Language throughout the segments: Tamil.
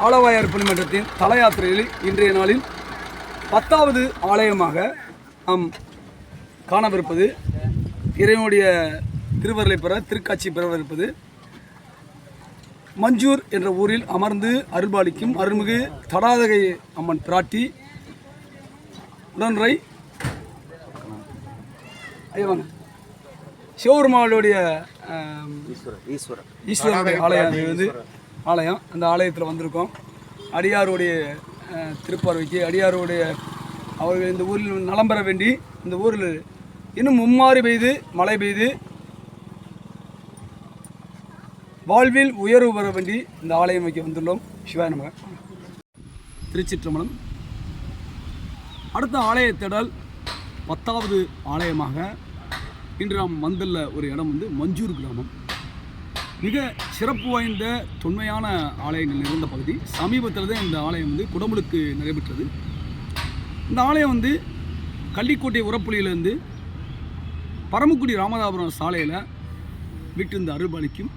ஆலவாயார் பணிமன்றத்தின் தல யாத்திரையில் இன்றைய நாளில் பத்தாவது ஆலயமாக நாம் காணவிருப்பது இறைவனுடைய திருவருளை பெற திருக்காட்சி பெறவிருப்பது. மஞ்சூர் என்ற ஊரில் அமர்ந்து அருள்பாலிக்கும் அருள்மிகு தடாதகை அம்மன் பிராட்டி உடன்றை ஐயா வாங்க. சிவபெருமானுடைய ஆம், ஈஸ்வரனுடைய ஆலயம் வந்து ஆலயம் அந்த ஆலயத்தில் வந்திருக்கோம். அடியாருடைய திருப்பார்வைக்கு அடியாருடைய அவர்கள் இந்த ஊரில் நலம் பெற வேண்டி இந்த ஊரில் இன்னும் மும்மாறு பெய்து மழை பெய்து வாழ்வில் உயர்வு பெற வேண்டி இந்த ஆலயம் வைக்க வந்துள்ளோம். சிவாய நமக. திருச்சிற்றம்பலம். அடுத்த ஆலயத்திடல் பத்தாவது ஆலயமாக இன்று நாம் வந்துள்ள ஒரு இடம் வந்து மஞ்சூர் கிராமம். மிக சிறப்பு வாய்ந்த தொன்மையான ஆலயங்கள் இருந்த பகுதி. சமீபத்தில் தான் இந்த ஆலயம் வந்து குடமுழுக்கு நடைபெற்றது. இந்த ஆலயம் வந்து கள்ளிக்கோட்டை உரப்புலியிலேருந்து பரமக்குடி ராமதாபுரம் சாலையில் விட்டிருந்த அருள்பாலிக்கும்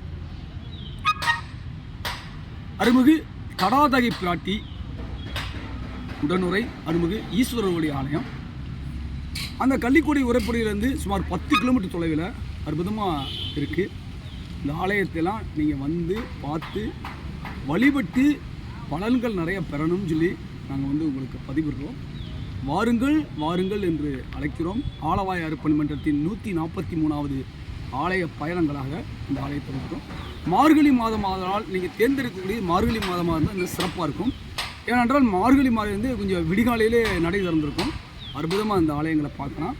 அருமிகு தடாதகை பிராட்டி உடனுரை அருமிகு ஈஸ்வரருடைய ஆலயம். அந்த கள்ளிக்கோடி உரைப்படியிலேருந்து சுமார் பத்து கிலோமீட்டர் தொலைவில் அற்புதமாக இருக்குது இந்த ஆலயத்தெல்லாம் நீங்கள் வந்து பார்த்து வழிபட்டு பலன்கள் நிறைய பெறணும்னு சொல்லி நாங்கள் வந்து உங்களுக்கு பதிவிடுறோம் வாருங்கள் வாருங்கள் என்று அழைக்கிறோம். ஆலவாய் அர்ப்பணி மன்றத்தின் நூற்றி நாற்பத்தி மூணாவது ஆலய பயணங்களாக இந்த ஆலயத்தை இருக்கிறோம் மார்கழி மாதம் ஆதலால் நீங்கள் தேர்ந்தெடுக்கக்கூடிய மார்கழி மாதமாக இருந்தால் இந்த சிறப்பாக இருக்கும். ஏனென்றால் மார்கழி மாதம் வந்து கொஞ்சம் விடிகாலையிலே நடை திறந்திருக்கும். அற்புதமாக இந்த ஆலயங்களை பார்க்கலாம்.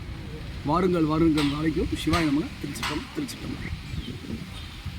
வாருங்கள் வாருங்கள் இந்த சிவாய நமக. திருச்சிட்டம் திருச்சிட்டம்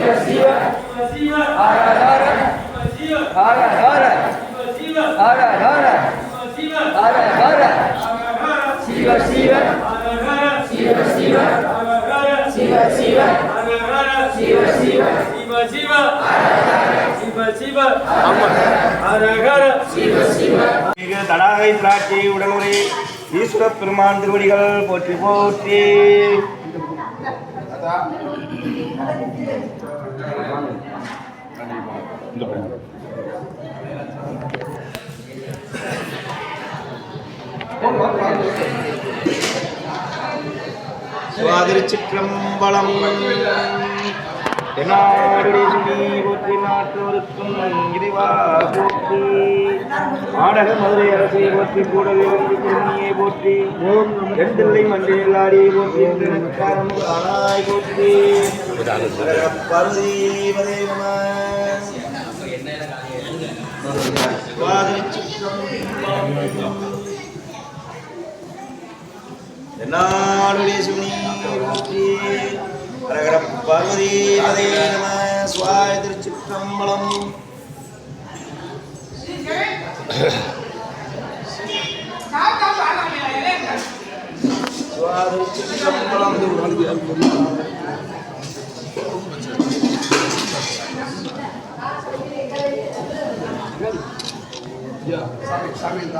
சிவ சிவ ஹர ஹர ஹர ஹர ஹர ஹர ஹர ஹர சிவ சிவ சிவ சிவ சிவ சிவ சிவ சிவ மிக தடாகை பிராட்டி உடனுரை ஈஸ்வர பெருமான் திருவடிகள் போற்றி போற்றி. திருச்சிற்றம்பலம் என்னாடுடைய போற்றி நாட்டோருக்கும் இறைவாகும் போற்றி ஆடக மதுரை அரசை போற்றி கூடவே வந்து குருமியை போற்றி எண்டில்லை மண்டில் ஆடி போற்றி என்று நமக்காரம் போற்றி. பருதீவதே நம சுவாதிருச்சிற்றம்பலம் சுனி போற்றி பார்வதி நம சுவாய திருச்சிற்றம்பலம். Ya, sampai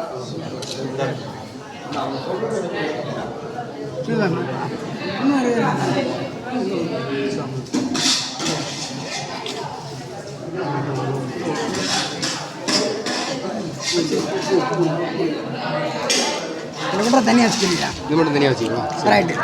sampai திருச்சிற்றம்பலம் இதுக்கப்புறம் தனியாக வச்சுக்கிறீங்களா இது மட்டும் தனியாக வச்சுக்கலாம் ரைட்டு